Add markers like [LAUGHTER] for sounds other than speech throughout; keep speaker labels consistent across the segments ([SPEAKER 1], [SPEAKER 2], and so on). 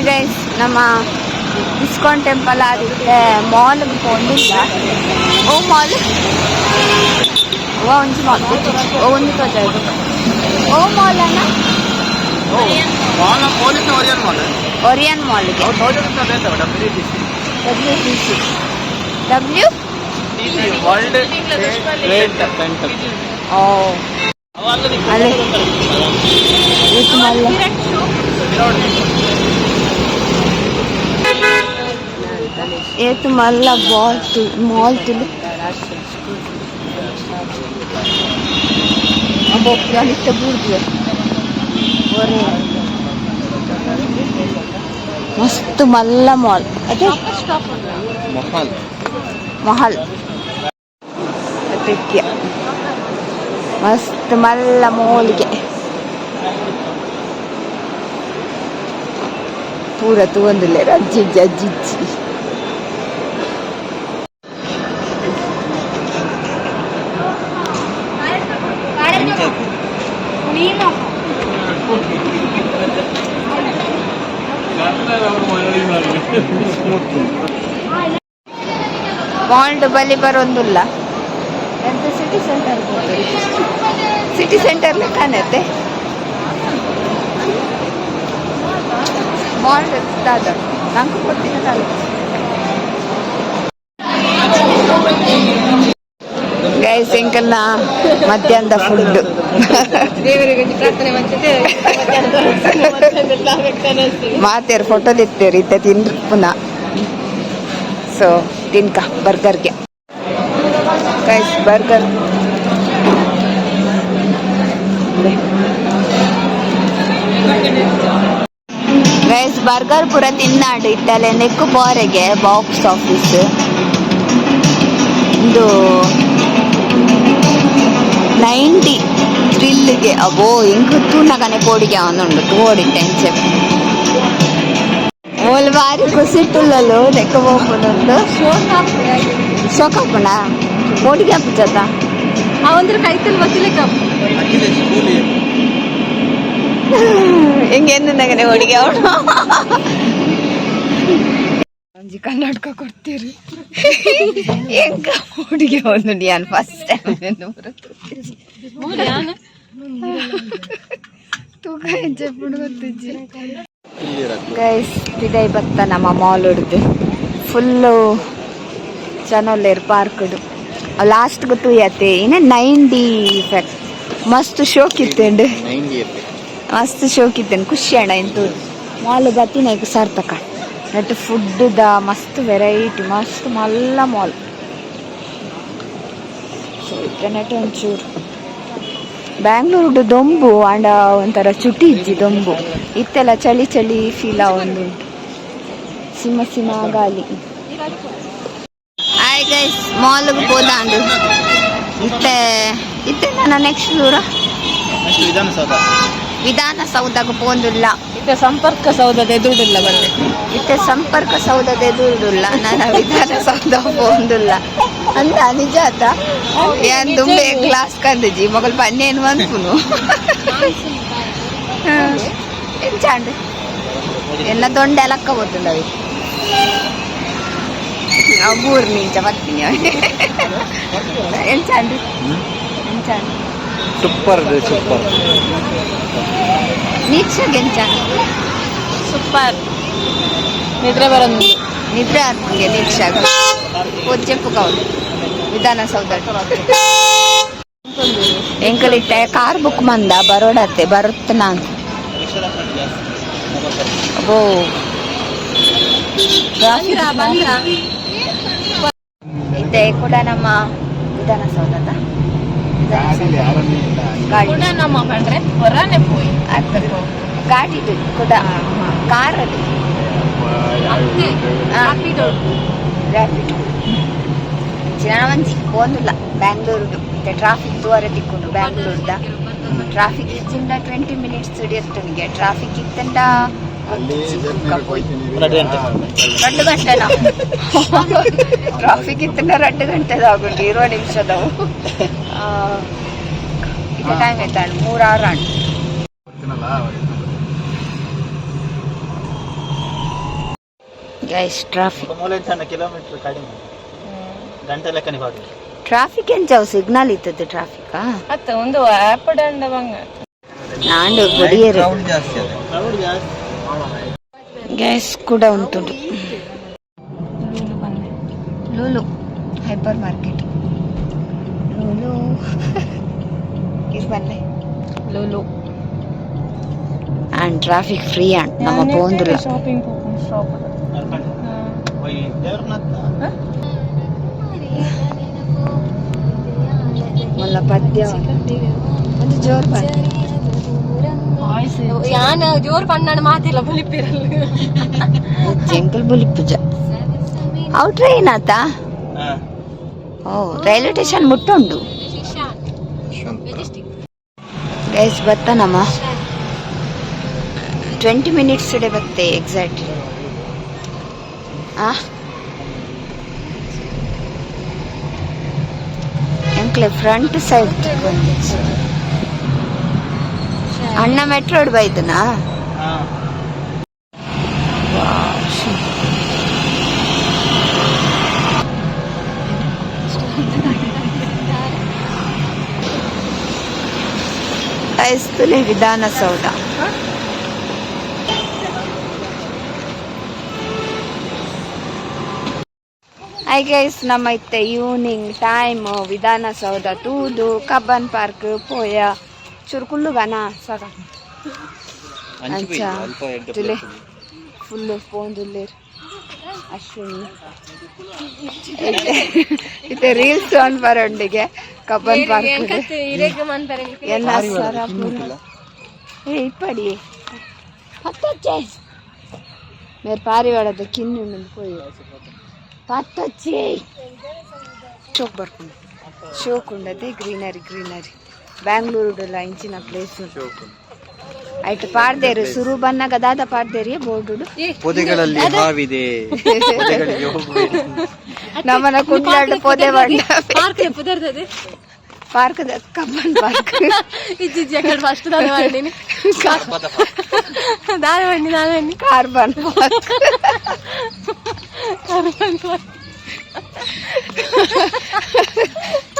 [SPEAKER 1] Hi guys ನಮ್ಮ ISKCON temple ಆದಿತ್ತೆ ಮಾಲ್ಗೆ ಹೋಗಿಲ್ಲ ಓ ಮಾಲ್ ಓ ಒಂದು ಮಾಲ್ ಓ ಒಂದು ತೋಜಾಯ್ತು ಓ ಮಾಲ್ ಅನ್ನ
[SPEAKER 2] mall police Orion mall
[SPEAKER 1] Orion ಮಾಲ್ಗೆ
[SPEAKER 2] ಅವ್ರು ತೋಜದ ಬೇಡ W T C
[SPEAKER 1] W T C W
[SPEAKER 2] T C World Trade Center
[SPEAKER 1] ಓ. ಅಲ್ಲೇ ಇದು ಮಲ್ಲ ಏತು ಮಲ್ಲ ಬಾಲ್ ತು ಮಾಲ್ ತುಲು ಅಬ್ಬೋ ಯಾನಿತ್ತ ಬೂರ್ದು ಒರೆ ಮಸ್ತ್ ಮಲ್ಲ ಮಾಲ್ ಅದೇ
[SPEAKER 2] ಮೊಹಲ್
[SPEAKER 1] ಮಹಲ್ ಅದಕ್ಕೆ ಮಸ್ತ್ ಮಲ್ಲ ಮೋಲ್ಗೆ ಪೂರ ತೂಂದಿಲ್ಲ ಅಜ್ಜಿಜ್ಜಿ ಅಜ್ಜಿಜ್ಜಿ ಬಾಂಡ್ ಬಲಿ ಬರೋಂದಿಲ್ಲ. ಎಂತ ಸಿಟಿ ಸೆಂಟರ್ ಸಿಟಿ ಸೆಂಟರ್ ಕಾಣತ್ತೆ. ಬಾಂಡ್ ದಾದ ನಂಗೆ ಕೊಡ್ತೀನಿ ಎಂಕಲ್ನ ಮಧ್ಯಾಹ್ನದ ಫುಡ್ ಮಾತೇರು ಫೋಟೋ ತಿತ್ತೇರು ಇತ್ತ ತಿಂದ್ರು ಪುನಃ. ಸೊ ತಿನ್ಕ ಬರ್ಗರ್ಗೆ. ಗೈಸ್ ಬರ್ಗರ್ ಗೈಸ್ ಬರ್ಗರ್ ಪೂರ ತಿನ್ನಾಡು ಇತ್ತಲೆ ನೆಕ್ಕು ಬೋರೆಗೆ ಬಾಕ್ಸ್ ಆಫೀಸ್ ಇದು ನೈಂಟಿ ಥ್ರಿಲ್ಗೆ ಅಬೋ ಹೆಂಗ್ ತೂನಗನೆ ಕೋಡಿಗೆ ಅವನುಂಡು ತೋಡಿ ಟೆನ್ಷನ್ ಓಲ್ ಬಾರಿ ಕುಸಿಟ್ಟುಲ್ಲಲು ಲೆಕ್ಕ ಹೋಗ್ಬೋದುಂಡು ಸೋಕಪ್ಪಣ ಕೋಡಿಗೆ ಹಬ್ಬದ
[SPEAKER 3] ಅವಂದ್ರ ಕೈತಲ್ ಗೊತ್ತಿಲ್ಲ
[SPEAKER 2] ಅಖಿಲೇಶ್ ಕೂಲಿ
[SPEAKER 1] ಹೆಂಗೆ ನಗನೆ ಹೋಡಿಗೆ ಅವನು ಒಂಜಿ ಕನ್ನಡಕ ಕೊಡ್ತೀರಿ? ಹೆಂಗ ಹುಡುಗಿ ಒಂದು ನಾನು ಫಸ್ಟ್ ಟೈಮ್ ತೂಕ ಗೊತ್ತಿಜ್ಜಿ
[SPEAKER 2] ಇರಕ್ಕೆ
[SPEAKER 1] ಗೈಸ್ ಇದೇ ಬತ್ತ ನಮ್ಮ ಮಾಲ್ ಹಿಡ್ದು ಫುಲ್ಲು ಚೆನ್ನೊಲ್ಲೇರು ಪಾರ್ಕ್ಡು ಲಾಸ್ಟ್ ಗೊತ್ತು ಯಾತೆ? ಇನ್ನು ನೈಂಟಿ ಇಫೆಕ್ಟ್ ಮಸ್ತ್ ಶೋಕ್ ಇತ್ತೇಂಡು
[SPEAKER 2] ನೈಂಟಿ
[SPEAKER 1] ಮಸ್ತ್ ಶೋಕ್ ಇತ್ತೇನು ಖುಷಿ ಅಣ್ಣ ಇಂತು ಮಾಲ್ ಬತ್ತಿನ ಈಗ ಸಾರ್ಥಕ. ನೆಟ್ ಫುಡ್ ದ ಮಸ್ತ್ ವೆರೈಟಿ ಮಸ್ತ್ ಮಲ್ಲ ಮಾಲ್ ಸೊ ನೆಟ್ ಒಂಚೂರು. ಬ್ಯಾಂಗ್ಳೂರ್ದು ದೊಂಬು ಆಂಡ ಒಂಥರ ಚುಟಿ ಇಜ್ಜಿ ದೊಂಬು. ಇತ್ತೆಲ್ಲ ಚಳಿ ಚಳಿ ಫೀಲ್ ಒಂದು ಸಿಮ ಸಿಮ ಗಾಲಿ ಹಾಯ್ ಗೈಸ್ ಮಾಲ್ಗೆ ಹೋದಾಂಡು ಇತ್ತೆ ಇತ್ತೆ ನನ್ನ ನೆಕ್ಸ್ಟ್ ದೂರ
[SPEAKER 2] ನೆಕ್ಸ್ಟ್ ವಿಧಾನಸೌಧ
[SPEAKER 1] ವಿಧಾನಸೌಧಕ್ಕೆ ಪೋಂದುಲ್ಲ
[SPEAKER 3] ಇತ್ತೆ ಸಂಪರ್ಕ ಸೌಧದ ಎದುರುಲ್ಲ ಬಂದೆ
[SPEAKER 1] ಇತ್ತೆ ಸಂಪರ್ಕ ಸೌಧದ ಎದುರುಡುಲ್ಲ ನಾನು ವಿಧಾನಸೌಧ ಪೋಂದುಲ್ಲ ಅಂತ ನಿಜ ಆತ ಏನ್ ತುಂಬೆ ಕ್ಲಾಸ್ ಕಂದಿಜಿ ಮಗಲ್ ಪನ್ನೇನು ಅನ್ಪುನು ಎಂಚಾಂಡು ಎಲ್ಲ ದೊಂಡೆ ಲಕ್ಕ ಓದಿಲ್ಲ ಅವಿ ಬೂರ್ ನಿಂಚ ಬರ್ತೀನಿ. ಎಂಚಾಂಡು ಎಂಚಾಂಡು
[SPEAKER 2] ಸೂಪರ್ ಸೂಪರ್
[SPEAKER 1] ನೀಚ
[SPEAKER 3] ಸೂಪರ್ ನಿದ್ರೆ ಬರೋದು
[SPEAKER 1] ನಿದ್ರೆ ಆತ್ಮಗೆ ನೀಚ ಪೂಜೆ ಕೌಲು ವಿಧಾನಸೌಧ ಎಂಕಲಿಟ್ಟೆ ಕಾರ್ ಬುಕ್ ಮಂದ ಬರೋಡತ್ತೆ ಬರುತ್ತೆ ನಾನು. ಓ. ಇದೆ ಕೂಡ ನಮ್ಮ ವಿಧಾನಸೌಧದ.
[SPEAKER 3] ನಮ್ಮ ಬಂದ್ರೆ ಹೊರನೆ ಪೋಯಿ.
[SPEAKER 1] ಗಾಡಿದು ಕೂಡ. ಕಾರದು ಬ್ಯಾಂಗ್ಳೂರ್ದು. ಟ್ರಾಫಿಕ್ ದೂರ ತಿಕ್ಕೊಂಡು ಬ್ಯಾಂಗ್ಳೂರ್ದ. ಟ್ರಾಫಿಕ್ ಇಚ್ಚಿಂದ ಟ್ವೆಂಟಿ ಮಿನಿಟ್ಸ್ ಹಿಡಿಯುತ್ತೆ ಟ್ರಾಫಿಕ್ ಇತ್ತಂಡ పోయి రెండు గంటల ట్రాఫిక్ ఇస్తున్న రెండు గంటలు ఆగుండి ఇరవై నిమిషాలు ఇక టైం అవుతాడు మూడు ఆరు అండి ಗೈಸ್ ಟ್ರಾಫಿಕ್
[SPEAKER 2] ಮೂಲೆ ಸಣ್ಣ ಕಿಲೋಮೀಟರ್ ಕಡಿಮೆ ಗಂಟೆ ಲೆಕ್ಕನೆ ಬಾಡಿ
[SPEAKER 1] ಟ್ರಾಫಿಕ್ ಎಂಚಾವು ಸಿಗ್ನಲ್ ಇತ್ತದ್ದು ಟ್ರಾಫಿಕಾ
[SPEAKER 3] ಅತ್ತ ಒಂದು ಆ್ಯಪ್ ದಂಡ ಬಂಗ
[SPEAKER 1] ನಾಂಡು ಬಡಿಯರು
[SPEAKER 2] ಜಾಸ್ತಿ ಅದೇ ಕ್ರೌಡ್ ಜಾಸ್ತಿ
[SPEAKER 1] ಗ್ಯಾಸ್ ಕೂಡ ಉಂಟುಂಟು ಲೂಲು ಹೈಪರ್ ಮಾರ್ಕೆಟ್ ಲೂಲು [LAUGHS] ಇದು ಬಲ್ಲೆ
[SPEAKER 3] ಲೋಲೋ
[SPEAKER 1] ಆ್ಯಂಡ್ ಟ್ರಾಫಿಕ್ ಫ್ರೀ ಆಂಡ್ ನಮ್ಮ ಪೋಂದುಲ
[SPEAKER 3] ಶಾಪಿಂಗ್ ಶಾಪ್
[SPEAKER 2] ದೇವ್ರನ್ನ
[SPEAKER 1] ಮಲ್ಲ ಪದ್ಯ ಒಂದು ಜೋರ್ ಬಂತು
[SPEAKER 3] ಯಾನ ಜೋರ್ ಪಣ್ಣಾಣ ಮಾತಿಲ್ಲ ಬಲಿಪಿರಲ್ಲ
[SPEAKER 1] ಜಂಕಲ್ ಬುಲಿ ಪೂಜ ಅವು ಟ್ರೈನ್ ಆತ
[SPEAKER 2] ಹಾಂ
[SPEAKER 1] ಓ ರೈಲ್ವೆ ಸ್ಟೇಷನ್ ಮುಟ್ಟುಂಡು ಗೈಸ್ ಬತ್ತನಮ್ಮ ಟ್ವೆಂಟಿ ಮಿನಿಟ್ಸ್ ಇಡೆ ಬತ್ತೆ ಎಕ್ಸಾಕ್ಟ್ ಆ ಎಂಕ್ಲೆ ಫ್ರಂಟ್ ಸೈಡ್ ಅಣ್ಣ ಮೆಟ್ರೋಡ್ ಬೈದನಾ?
[SPEAKER 2] ಹಾಂ.
[SPEAKER 1] ಕ್ರೈಸ್ತಲಿ ವಿಧಾನಸೌಧ. ಐ ಗೈಸ್ ನಮ್ಮ ಇತ್ತೆ ಈವ್ನಿಂಗ್ ಟೈಮ್ ವಿಧಾನಸೌಧ ತೂದು ಕಬ್ಬನ್ ಪಾರ್ಕ್ ಪೋಯ. ಚುರುಕುಲ್ಲುಗನ ಸಾಕ ಅಂಚ ತುಲೆ ಫುಲ್ಲು ಪೋಂದುಲ್ಲೇರ್ ಅಶ್ವಿನಿ ಇತ್ತೆ ರೀಲ್ಸ್ ಆನ್ ಬರೋಂಡಿಗೆ ಕಬ್ಬನ್ ಪಾರ್ಕ್ ಎಲ್ಲ ಸರ ಪೂರ ಏ ಇಪ್ಪಡಿ ಪತ್ತೊಚ್ಚೆ ಮೇರೆ ಪಾರಿವಾಳದ ಕಿನ್ನು ಮುಂದೆ ಪೋಯಿ ಪತ್ತೊಚ್ಚೆ ಶೋಕ್ ಬರ್ಕೊಂಡು ಶೋಕ್ ಉಂಡದೆ ಗ್ರೀನರಿ ಗ್ರೀನರಿ ಬ್ಯಾಂಗ್ಳೂರುಡಲ್ಲ ಇಂಚಿನ ಪ್ಲೇಸ್ ಆಯ್ತು ಪಾಡ್ದೇರು ಸುರು ಬನ್ನಗ ದಾದ ಪಾಡ್ದೇರಿ ಬೋರ್ಡು
[SPEAKER 2] ಪೊದೆಗಳಲ್ಲಿ ಹಾವಿದೆ ಪೊದೆಗಳಿಗೆ ಹೋಗಬೇಡಿ
[SPEAKER 1] ನಮ್ಮನ ಕುಂಡ್ಲಾಡು ಪೊದೆ ಬಂಡ
[SPEAKER 3] ಪಾರ್ಕ್ ಪುದರ್ತದೆ
[SPEAKER 1] ಪಾರ್ಕ್ ಕಬ್ಬನ್ ಪಾರ್ಕ್
[SPEAKER 3] ಇಜ್ಜಿಜ್ಜಿ ಆ ಕಡೆ ಫಸ್ಟ್ ದಾನ ಮಾಡಿನಿ ದಾನ ಮಾಡಿ ದಾನ ಮಾಡಿ
[SPEAKER 1] ಕಾರ್ಬನ್ ಪಾರ್ಕ್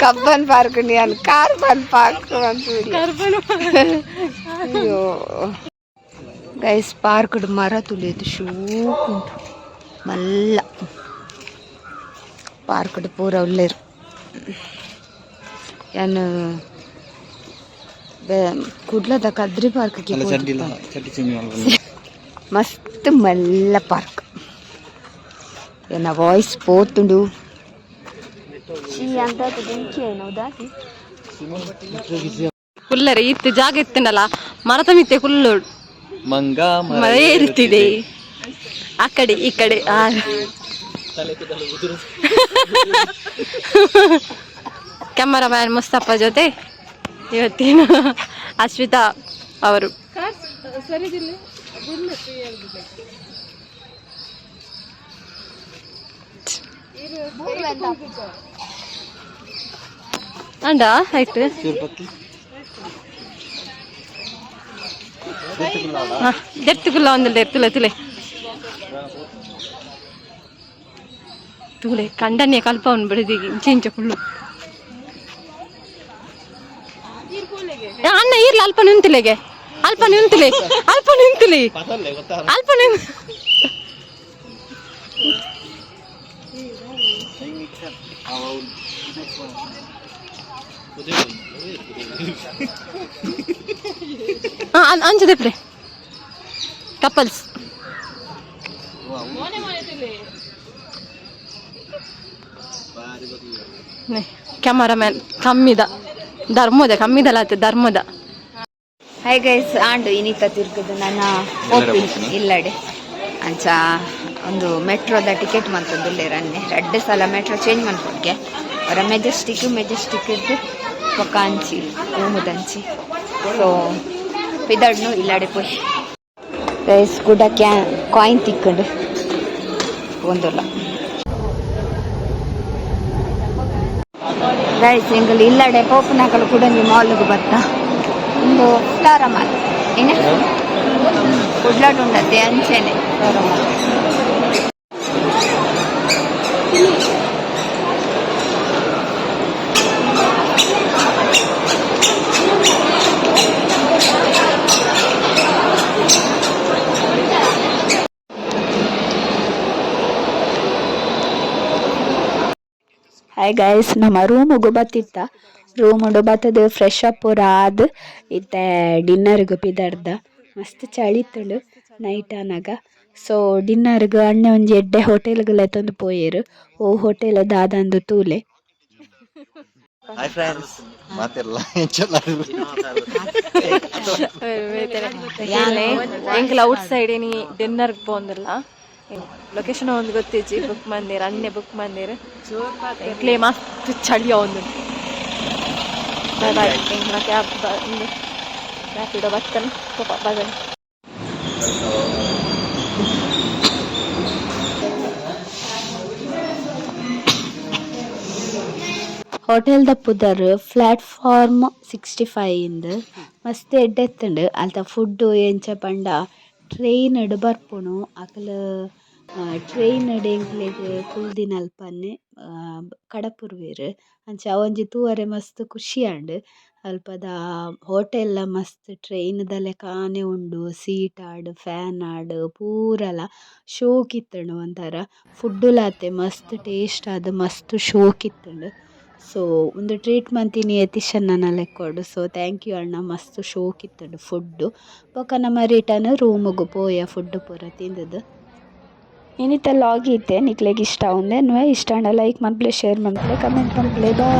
[SPEAKER 1] Cubbon Park ನೀನ್ ಕಾರ್ಬನ್ ಪಾರ್ಕ್ ಅಂತ ಅಯ್ಯೋ ಗೈಸ್ ಪಾರ್ಕ್ ಮರ ತುಳಿಯೋದು ಶೂಕ್ ಉಂಟು ಮಲ್ಲ ಪಾರ್ಕ್ ಪೂರ ಉಳ್ಳೇರು ಏನು ಕುಡ್ಲದ ಕದ್ರಿ ಪಾರ್ಕ್ಗೆ
[SPEAKER 2] ಅಲ್ಲ ಚಡ್ಡಿಲ್ಲ ಚಡ್ಡಿ ಚಿಮ್ಮಿ
[SPEAKER 1] ಮಸ್ತ್ ಮಲ್ಲ ಪಾರ್ಕ್ ಏನ ವಾಯ್ಸ್ పోతుండు ಅಂತ ಬೆಂಕಿ ಏನೌದಾ
[SPEAKER 3] ಕುಲ್ಲರೆ ಇತ್ತು ಜಾಗ ಇತ್ತನಲ್ಲ ಮರದ ಮಿತ್ತೆ ಕುಲ್ಲು
[SPEAKER 2] ಮಂಗ
[SPEAKER 3] ಮರ ಏರುತ್ತಿದೆ ಆ ಕಡೆ ಈ ಕಡೆ ಆ ಕ್ಯಾಮರಾಮ್ಯಾನ್ ಮುಸ್ತಫಾ ಜೊತೆ ಇವತ್ತಿನ ಅಶ್ವಿತಾ ಅವರು ಅಂಡ, ಆಯ್ತು. ದೆರ್ತುಗುಲ್ಲ ಒಂದಿಲ್ಲ ಎರ್ತುಲೆ ತುಲೆ ತೂಲೆ ಕಂಡನೆ ಕಲ್ಪ ಅವ್ನು ಬಿಡದಿಗೆ ಇಂಚ ಫುಲ್ಲು ಅಣ್ಣ, ಇರ್ಲಿ, ಅಲ್ಪ ನಿಂತಿಲೆಗೆ. ಅಲ್ಪ ನಿಂತಿಲೆ. ಅಲ್ಪ ನಿಂತಿಲಿ. ಅಲ್ಪ ನಿನ್ ಹಾ ಅಂಚದೆ ಪ್ಲೇ ಕಪಲ್ಸ್. ಕ್ಯಾಮರಾಮ್ಯಾನ್ ಕಮ್ಮಿದ. ಧರ್ಮದ ಕಮ್ಮಿದಲ್ಲ ಆತ ಧರ್ಮದ.
[SPEAKER 1] ಹೈ ಗೈಸ್ ಆಂಡು ಇನಿತ ತಿರ್ಗದು ನನ್ನ ಓಪಿ ಇಲ್ಲಡೆ. ಅಂಚ. ಒಂದು ಮೆಟ್ರೋದ ಟಿಕೆಟ್ ಮಂತೊಂದುಲ್ಲೆರ್ ರನ್ನೆ ರೆಡ್ ಸಲ ಮೆಟ್ರೋ ಚೇಂಜ್ ಮಾಡ್ಕೊಡ್ಗೆ ಅವರ ಮೆಜೆಸ್ಟಿಕ್ ಮೆಜೆಸ್ಟಿಕ್ ಇದ್ದು ಪೊಕಾಂಚಿ ಊಮುದಂಚಿ ಸೊ ಪಿದಡ್ನು ಇಲ್ಲಡೆ ಪೋಯ್. ರೈಸ್ ಗುಡ ಕ್ಯಾ ಕಾಯಿನ್ ತಿಕ್ಕಂಡು ಒಂದಲ್ಲ ಗೈಸ್ ಎಂಗಲ್ ಇಲ್ಲಡೆ ಪೋಪುನಾಕಲು ಕೂಡ ನೀವು ಮಾಲ್ಗೆ ಬರ್ತಾ. ಒಂದು ಫ್ಲಾರ ಮಾಲ್ ಏನೇ? ಕುಡ್ಲಾಡುಂಡತ್ತೆ ಅಂಚೆನೆ ಫ್ಲಾರ ಮಾಲ್
[SPEAKER 4] ಹಾಯ್ ಗೈಸ್ ನಮ್ಮ ರೂಮ್ ಬತ್ತಿತ್ತ ರೂಮ್ ಬತ್ತದ ಫ್ರೆಶ್ ಅಪ್ ಪೂರ ಆದ್ ಇತ್ತೆ ಡಿನ್ನರ್ಗ್ ಪಿದರ್ದ ಮಸ್ತ್ ಚಳಿ ತಳು ನೈಟ್ ಆನಾಗ ಸೊ ಡಿನ್ನರ್ಗ್ ಅಣ್ಣೆ ಒಂಜಿ ಎಡ್ಡೆ ಹೋಟೆಲ್ಗ್ ತಂದು ಪೋಯೆರ್. ಓ ಹೋಟೆಲ್ ದಾದಂದು ತೂಲೆ.
[SPEAKER 5] ಹಾಯ್ ಫ್ರೆಂಡ್ಸ್ ಮಾತೆಲ್ಲ ಚೆನ್ನಾಗಿ
[SPEAKER 3] ಎಂಕ್ಲ ಔಟ್ ಸೈಡ್ ಏನಿ ಡಿನ್ನರ್ಗೆ ಪೋಂದಿಲ್ಲ ಲೊಕೇಶನ್ ಒಂದು ಗೊತ್ತಿಜ್ಜಿ ಬುಕ್ ಮಂದಿರ ಅನ್ನೆ ಬುಕ್ ಮಂದಿರ ಎಂಕ್ಲೆ ಮಸ್ತ್ ಚಳಿ ಒಂದು. ಬಾಯ್ ಎಂಕ್ಲ ಕ್ಯಾಬ್ ಬಂದು ರ್ಯಾಪಿಡೋ ಬರ್ತಾನೆ ಬಾಯ್ ಹೋಟೆಲ್
[SPEAKER 4] ದ ಪುದರ್ ಪ್ಲಾಟ್ಫಾರ್ಮ್ ಸಿಕ್ಸ್ಟಿ ಫೈವ್ ಇಂದ್ ಮಸ್ತ್ ಎಡ್ಡೆತ್ತುಂಡು. ಅಲ್ತ ಫುಡ್ ಎಂಚ ಪಂಡ ಟ್ರೈನ್ಡ್ ಬರ್ಪುನು ಅಕಲ್ ಟ್ರೈನ್ಡ್ ಎಂಕ್ಲೆಗ್ ಕುಲ್ದಿನ ಅಲ್ಪನೆ ಕಡಪುರ್ವೆರ್. ಅಂಚ ಅವೊಂಜಿ ತೂವರೆ ಮಸ್ತ್ ಖುಷಿ ಆಂಡ್ ಅಲ್ಪದ ಹೋಟೆಲ್ ಮಸ್ತ್ ಟ್ರೈನ್ ದ ಲೆಕಾನೆ ಉಂಡು. ಸೀಟ್ ಆಡ್ ಫ್ಯಾನ್ ಆಡ್, ಪೂರಲ ಶೋಕ್ ಇತ್ತುಂಡು ಒಂಥರ. ಫುಡ್ಡುಲ ಅತೆ ಮಸ್ತ್ ಟೇಸ್ಟ್ ಆದ್ ಮಸ್ತ್ ಶೋಕ್ ಇತ್ತುಂಡು ಸೊ ಒಂದು ಟ್ರೀಟ್ ಮಂತಿನಿ ಯತೀಶ್ ಅಣ್ಣನ ಲೆಕ್ಕೋಡು ಸೊ ಥ್ಯಾಂಕ್ ಯು ಅಣ್ಣ. ಮಸ್ತ್ ಶೋಕ್ ಫುಡ್ ಫುಡ್ಡು ಬೊಕ ನಮ ರಿಟರ್ನ್ ರೂಮಿಗೆ ಪೋಯ ಫುಡ್ ಪೂರ ತಿಂದುದ್ ಇನ್ನಿತ ಲಾಗ್ ಇತ್ತೆ ನಿಕ್ಲೆಗ್ ಇಷ್ಟ ಉಂದೆ ಇಷ್ಟ ಲೈಕ್ ಮನ್ಪ್ಲೆ ಶೇರ್ ಮನ್ಪ್ಲೆ ಕಮೆಂಟ್ ಮನ್ಪ್ಲೆ ಬಾಯ್